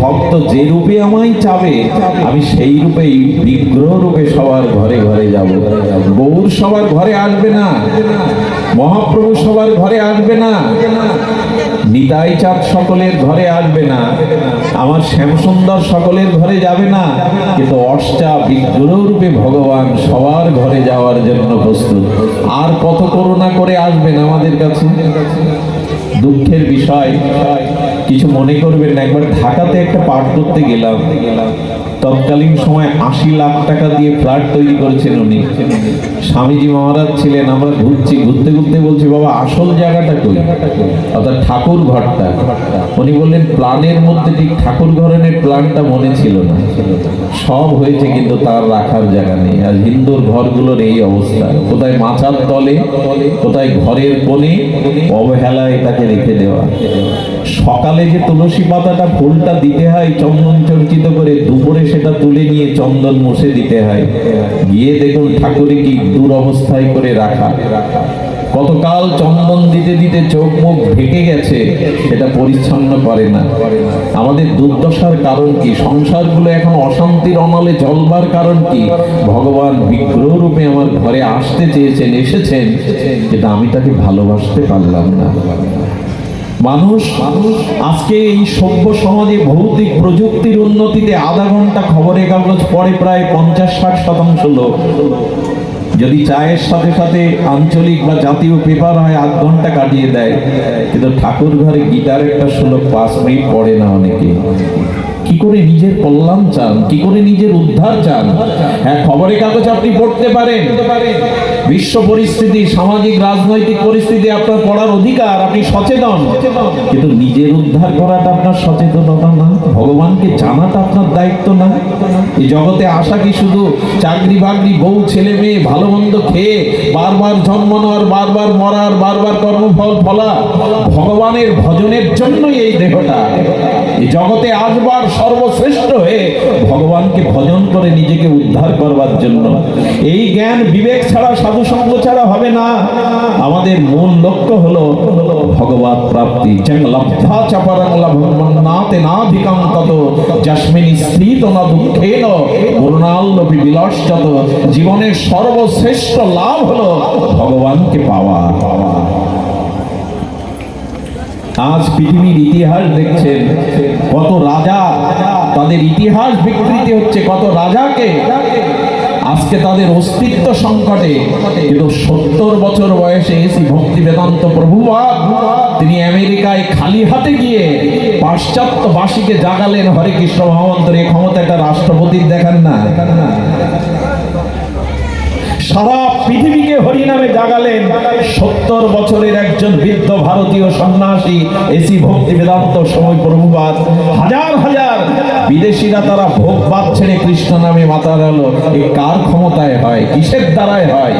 ভক্ত যে রূপে আমায় চাবে, আমি সেই রূপেই বিগ্রহ রূপে সবার ঘরে ঘরে যাব। বহুর সবার ঘরে আসবে না, মহাপ্রভু সবার ঘরে আসবে না। নিতাই চাঁদ সকলের ঘরে আসবে না। আমার শ্যামসুন্দর সকলের ঘরে যাবে না। কিন্তু অষ্টা বিগ্রহ রূপে ভগবান সবার ঘরে যাওয়ার জন্য প্রস্তুত। আর কত করুণা করে আসবেন আমাদের কাছে? দুঃখের বিষয়, কিছু মনে করবেন না। একবার ঢাকাতে একটা পাঠ করতে গেলাম। তৎকালীন সময় আশি লাখ টাকা দিয়ে ফ্ল্যাট তৈরি করেছেন উনি। স্বামীজি মহারাজ ছিলেন, আমরা ঘুরছি, ঘুরতে ঘুরতে বলছি, বাবা, আসল জায়গাটা কই? অর্থাৎ ঠাকুর ঘরটা উনি বললেন প্ল্যানের মধ্যে ঠিক ঠাকুর ঘরের প্ল্যানটা মনে ছিল না। সব হয়েছে কিন্তু তার রাখার জায়গা নেই। আর হিন্দুর ঘরগুলোর এই অবস্থা। কোথায় মাচার তলে, কোথায় ঘরের কোণে, অবহেলায় তাকে রেখে দেওয়া। সকালে যে তুলসী পাতাটা ফুলটা দিতে হয়, চন্দন চর্চিত করে দুপুরে সেটা তুলে নিয়ে চন্দন মুছে দিতে হয়। গিয়ে দেখুন ঠাকুরে কি দুরবস্থায় করে রাখা। কতকাল চন্দন দিতে দিতে চোখ মুখ ঢেকে গেছে, সেটা পরিচ্ছন্ন করে না। আমাদের দুর্দশার কারণ কি? সংসারগুলো এখন অশান্তির অনলে চলবার কারণ কি? ভগবান বিগ্রহ রূপে আমার ঘরে আসতে চেয়েছেন, এসেছেন, কিন্তু আমি তাকে ভালোবাসতে পারলাম না। মানুষ, আজকে এই সভ্য সমাজে ভৌতিক প্রযুক্তির উন্নতিতে আধা ঘণ্টা খবরের কাগজ পড়ে প্রায় পঞ্চাশ ষাট শতাংশ লোক। যদি চায়ের সাথে সাথে আঞ্চলিক বা জাতীয় পেপার হয়, আধ ঘণ্টা কাটিয়ে দেয়। কিন্তু ঠাকুর ঘরে গীতার একটা শ্লোক পাঁচ মিনিট পড়ে না অনেকে। কি করে নিজের কল্যাণ চান? কি করে নিজের উদ্ধার চান? হ্যাঁ খবরের কাগজ আপনি পড়তে পারেন। বিশ্ব পরিস্থিতি, সামাজিক, রাজনৈতিক পরিস্থিতি আপনার পড়ার অধিকার, আপনি সচেতন। কিন্তু নিজের উদ্ধার করাটা আপনার সচেতনতা না, ভগবানকে জানাটা আপনার দায়িত্ব না। এই জগতে আসা কি শুধু চাকরি বাকরি, বউ, ছেলে, মেয়ে, ভালো মন্দ খেয়ে, বারবার জন্ম নেওয়ার বারবার মরার বারবার কর্মফল ফলা, ভগবানের ভজনের জন্যই এই দেহটা। জগতে আসবার সর্বশ্রেষ্ঠ হয়ে ভগবানকে ভজন করে নিজেকে উদ্ধার করবার জন্য। এই জ্ঞান বিবেক ছাড়া, সাধু সঙ্গ ছাড়া হবে না। আমাদের মূল লক্ষ্য হলো ভগবত প্রাপ্তি। জীবনের সর্বশ্রেষ্ঠ লাভ হলো ভগবানকে পাওয়া। পৃথিবীর ইতিহাস দেখছেন। কত রাজা, তাদের ইতিহাস বিকৃতি হচ্ছে, কত রাজাকে আজকে তাদের অস্তিত্ব সংকটে। কিন্তু সত্তর বছর বয়সে এসি ভক্তি বেদান্ত প্রভুবাদ তিনি আমেরিকায় খালি হাতে গিয়ে পাশ্চাত্যবাসীকে জাগালেন। হরে কৃষ্ণ মহামন্ত্র ক্ষমতা একটা রাষ্ট্রপতির দেখান না। সারা পৃথিবীকে হরিনামে জাগালেন। সত্তর বছরের একজন বৃদ্ধ ভারতীয় সন্ন্যাসী, এসি ভক্তি বেদান্ত সময় প্রভুবাদ হাজার হাজার বিদেশিরা তারা ভোগবাদ ছেড়ে কৃষ্ণ নামে মাতা গেল এই কার ক্ষমতায় হয়? কিসের দ্বারায় হয়?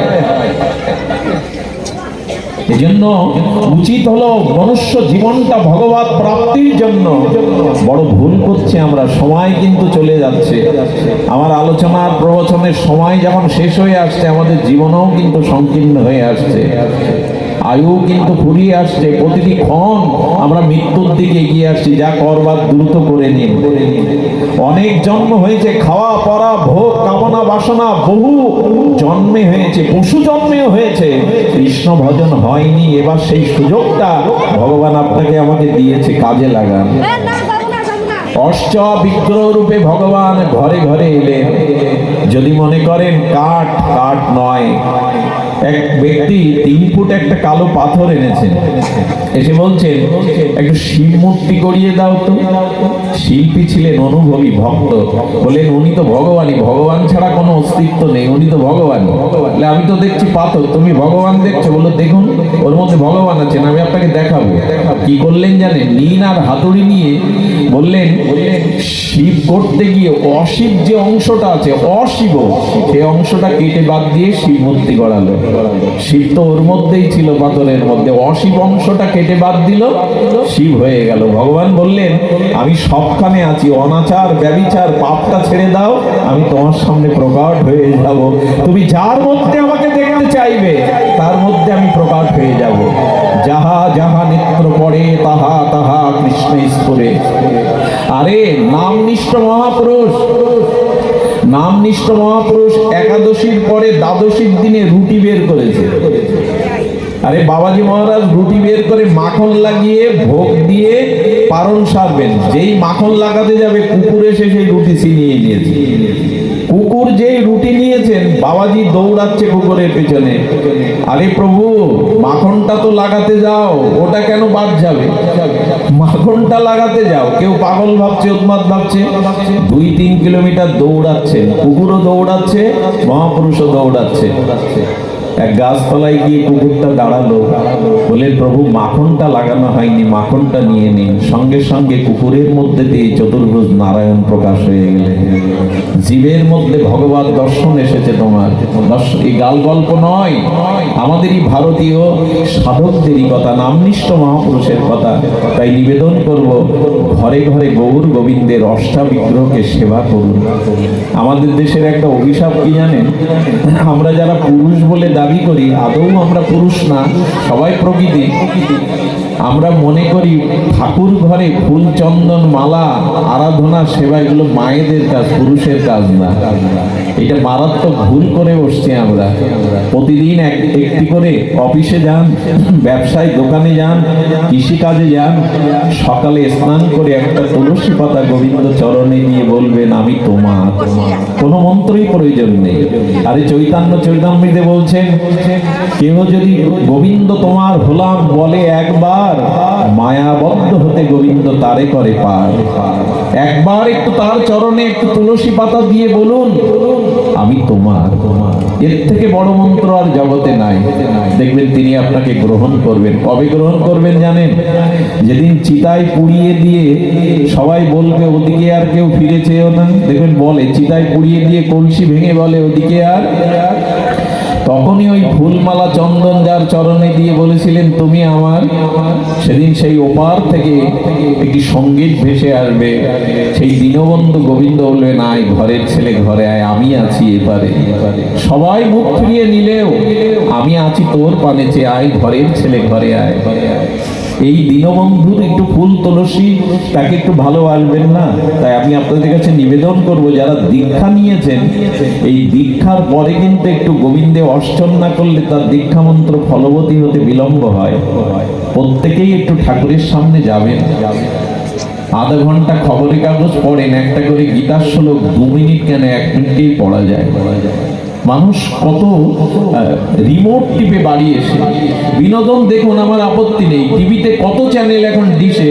এজন্য উচিত হলো মনুষ্য জীবনটা ভগবত প্রাপ্তির জন্য। বড় ভুল করছে আমরা, সময় কিন্তু চলে যাচ্ছে। আমার আলোচনার প্রবচনের সময় যখন শেষ হয়ে আসছে, আমাদের জীবনও কিন্তু সংকীর্ণ হয়ে আসছে। আয়ু কিন্তু ফুরিয়ে আসছে, প্রতিটি ক্ষণ আমরা মৃত্যুর দিকে এগিয়ে আসছি, যা করবার দ্রুত করে নিন অনেক জন্ম হয়েছে, খাওয়া পরা ভোগ, কামনা, বাসনা, বহু জন্মে হয়েছে, পশু জন্মেও হয়েছে। কৃষ্ণ ভজন হয়নি, এবার সেই সুযোগটা ভগবান আপনাকে আমাকে দিয়েছে, কাজে লাগান। অশ্চ বিগ্রহ রূপে ভগবান ঘরে ঘরে এলেন। যদি মনে করেন কাঠ কাঠ নয়। এক ব্যক্তি তিন ফুট একটা কালো পাথর এনেছেন। এসে বলছেন, একটু শিব মূর্তি করিয়ে দাও তো। শিল্পী ছিলেন অনুভবী ভক্ত। বলেন উনি তো ভগবানই। ভগবান ছাড়া কোনো অস্তিত্ব নেই। উনি তো ভগবান। বলে, আমি তো দেখছি পাথর। তুমি ভগবান দেখছ? বলো দেখুন, ওর মধ্যে ভগবান আছেন। আমি আপনাকে দেখাবো। কি করলেন জানেন? নীন আর হাতুড়ি নিয়ে বললেন শিব করতে গিয়ে অশিব যে অংশটা আছে, অশিব সেই অংশটা কেটে বাদ দিয়ে শিব মূর্তি গড়ালো। শিব তো ওর মধ্যেই ছিল পাথরের মধ্যে। অশিব অংশটা কেটে বাদ দিল, শিব হয়ে গেল। ভগবান বললেন, আমি সবখানে আছি, অনাচার, ব্যবিচার, পাপটা ছেড়ে দাও, আমি তোমার সামনে প্রকাট হয়ে যাব। তুমি যার মধ্যে আমাকে দেখতে চাইবে, তার মধ্যে আমি প্রকাট হয়ে যাব। যাহা যাহা নেত্র পড়ে, তাহা তাহা কৃষ্ণ স্ফুরে আরে নাম নিষ্ঠ মহাপুরুষ। নামনিষ্ঠ মহাপুরুষ একাদশীর পরে দ্বাদশীর দিনে রুটি বের করেছে। আরে বাবাজি মহারাজ রুটি বের করে মাখন লাগিয়ে ভোগ দিয়ে পারণ সারবেন। যেই মাখন লাগাতে যাবে, কুকুর এসে সেই রুটি ছিনিয়ে নিয়েছে। কুকুর যেই রুটি নিয়েছেন, বাবাজি দৌড়াচ্ছে কুকুরের পিছনে। আরে প্রভু, মাখনটা তো লাগাতে যাও, ওটা কেন বাদ যাবে? মাখনটা লাগাতে যাও, কেউ পাগল ভাবছে উন্মাদ ভাবছে? দুই তিন কিলোমিটার দৌড়াচ্ছেন, কুকুরও দৌড়াচ্ছে, মহাপুরুষও দৌড়াচ্ছে। এক গাছতলায় গিয়ে কুকুরটা দাঁড়াল। বলে, প্রভু, মাখনটা লাগানো হয়নি, মাখনটা নিয়ে নিন। সঙ্গে সঙ্গে কুকুরের মধ্যে দিয়ে চতুর্ভুজ নারায়ণ প্রকাশ হয়ে গেলেন জীবের মধ্যে ভগবান দর্শন এসেছে তোমার। এই গাল গল্প নয়। আমাদেরই ভারতীয় সাধকদেরই কথা, নামনিষ্ঠ মহাপুরুষের কথা। তাই নিবেদন করব, ঘরে ঘরে গৌর গোবিন্দের অষ্টাবিগ্রহকে সেবা করুন। আমাদের দেশের একটা অভিশাপ কি জানেন? আমরা যারা পুরুষ বলে দাবি করি, আদৌ আমরা পুরুষ না, সবাই প্রকৃতি। আমরা মনে করি ঠাকুর ঘরে ফুল চন্দন মালা, আরাধনা, সেবা এগুলো মায়েদের কাজ, পুরুষের কাজ না। এটা মারাত্মক ভুল করে বসছি আমরা। প্রতিদিন এক একটি করে অফিসে যান, ব্যবসায় দোকানে যান, কৃষিকাজে যান, সকালে স্নান করে একটা তুলসী পাতা গোবিন্দ চরণে নিয়ে বলবেন, আমি তোমার। কোনো মন্ত্রই প্রয়োজন নেই। আরে চৈতন্য চৈতন্যতে বলছেন কেউ যদি গোবিন্দ তোমার হলাম বলে একবার, মায়াবদ্ধ হতে গোবিন্দ তারে করে পার। একবার একটু তার চরণে একটু তুলসী পাতা দিয়ে বলুন, আমি তোমার। এর থেকে বড় মন্ত্র আর জগতে নাই। দেখবেন তিনি আপনাকে গ্রহণ করবেন। কবে গ্রহণ করবেন জানেন? যেদিন চিতায় পুড়িয়ে দিয়ে সবাই বলবে, ওদিকে আর কেউ ফিরে চেয়েও না। দেখবেন বলে, চিতায় পুড়িয়ে দিয়ে কলসি ভেঙে বলে, ওদিকে আর তখনই ওই ফুলমালা চন্দন যার চরণে দিয়ে বলেছিলেন, তুমি আমার সেদিন সেই ওপার থেকে একটি সংগীত ভেসে আসবে। সেই দীনবন্ধু গোবিন্দ বললেন, আয় ঘরের ছেলে, ঘরে আয়, আমি আছি এবারে সবাই মুখ ফিরিয়ে নিলেও, আমি আছি তোর পানে যে আয় ঘরের ছেলে, ঘরে আয়। এই দীনবন্ধুর একটু ফুল তুলসী, তাকে একটু ভালোবাসবেন না? তাই আমি আপনাদের কাছে নিবেদন করব, যারা দীক্ষা নিয়েছেন, এই দীক্ষার পরে কিন্তু একটু গোবিন্দে অর্চন না করলে তার দীক্ষা মন্ত্র ফলবতী হতে বিলম্ব হয়। প্রত্যেকেই একটু ঠাকুরের সামনে যাবেন। আধা ঘণ্টা খবরের কাগজ পড়েন, একটা করে গীতার শ্লোক দু মিনিট কেন এক মিনিটেই পড়া যায়? মানুষ কত রিমোট টিপে বাড়ি এসে, বিনোদন দেখুন, আমার আপত্তি নেই। টিভিতে কত চ্যানেল এখন ডিশে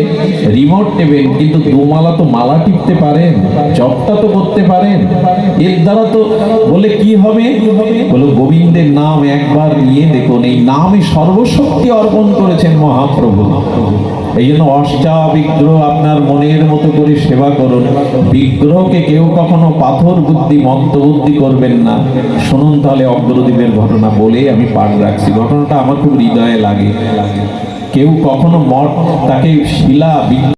রিমোট টেবেন কিন্তু দুমালা তো মালা টিপতে পারেন জপটা তো করতে পারেন। এর দ্বারা তো বলে কি হবে? বলে, গোবিন্দের নাম একবার নিয়ে দেখুন, এই নামে সর্বশক্তি অর্পণ করেছেন মহাপ্রভু। এই জন্য অষ্টা বিগ্রহ আপনার মনের মতো করে সেবা করুন। বিগ্রহকে কেউ কখনো পাথর বুদ্ধি, মন্ত্র বুদ্ধি করবেন না। শুনুন তাহলে অগ্রদীপের ঘটনা বলে আমি পাঠ রাখছি। ঘটনাটা আমার খুব হৃদয়ে লাগে। কেউ কখনো মঠ তাকে শিলা, বিগ্রহ